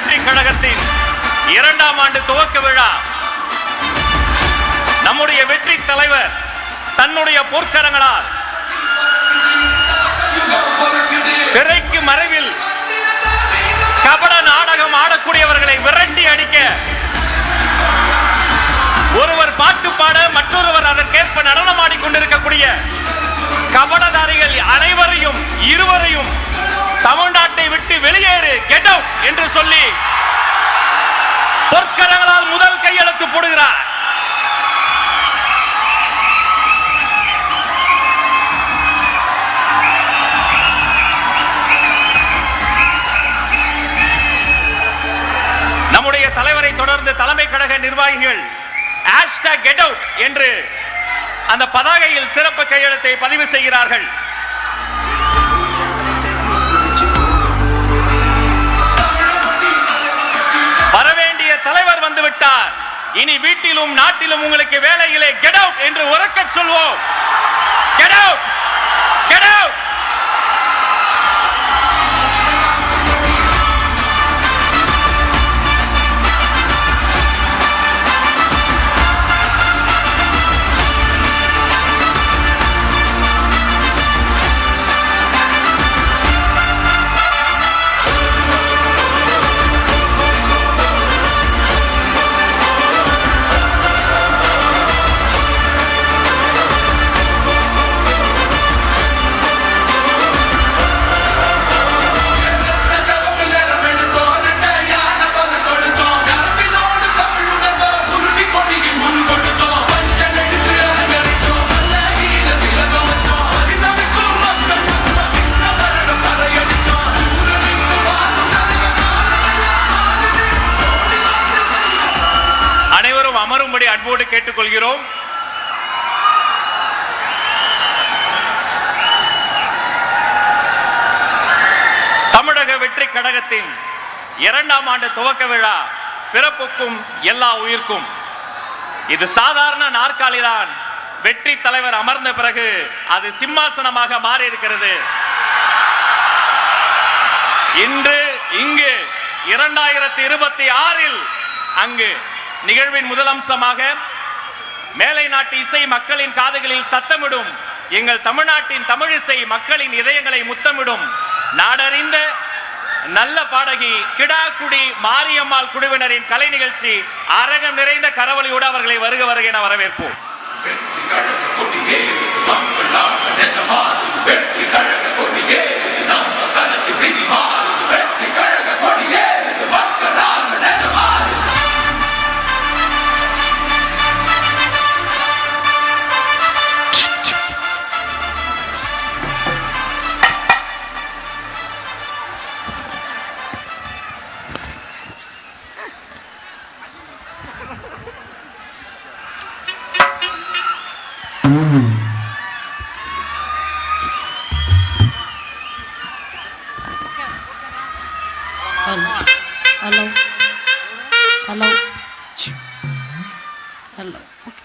வெற்றி கழகத்தின் இரண்டாம் ஆண்டு துவக்க விழா. நம்முடைய வெற்றி தலைவர் தன்னுடைய பொற்கரங்களால் திரைக்கு மறைவில் கபட நாடகம் ஆடக்கூடியவர்களை விரட்டி அடிக்க ஒருவர் பாட்டு பாட மற்றொருவர் அதற்கேற்ப நடனமாடிக் கொண்டிருக்கக்கூடிய கபடதாரிகள் அனைவரையும் இருவரையும் தமிழ்நாட்டை விட்டு வெளியேறு கெட் அவுட்! கரங்களால் முதல் கையெழுத்து போடுகிறார். நம்முடைய தலைவரை தொடர்ந்து தலைமை கழக நிர்வாகிகள் ஹேஷ்டாக் கெட் அவுட் என்று அந்த பதாகையில் சிறப்பு கையெழுத்தை பதிவு செய்கிறார்கள். இனி வீட்டிலும் நாட்டிலும் உங்களுக்கு வேலைகளை கெட் அவுட் என்று உறக்கச் சொல்வோம். கெட் அவுட் கெட் அவுட் அனைவரும் அமரும்படி அன்போடு கேட்டுக்கொள்கிறோம். தமிழக வெற்றி கழகத்தின் இரண்டாம் ஆண்டு துவக்க விழா பிறப்புக்கும் எல்லா உயிர்க்கும். இது சாதாரண நாற்காலிதான். வெற்றி தலைவர் அமர்ந்த பிறகு அது சிம்மாசனமாக மாறி இருக்கிறது இன்று இங்கு இரண்டாயிரத்தி இருபத்தி ஆறில் அங்கு நிகழ்வின் முதல் அம்சமாக மேலை நாட்டு இசை மக்களின் காதுகளில் சத்தமிடும் எங்கள் தமிழ்நாட்டின் தமிழிசை மக்களின் இதயங்களை முத்தமிடும் நாடறிந்த நல்ல பாடகி கிடாக்குடி மாரியம்மாள் குழுவினரின் கலை நிகழ்ச்சி அரகம் நிறைந்த கரவழியோடு அவர்களை வருக வருக என வரவேற்போம். dulu. Halo. Halo. Halo. Halo. Oke.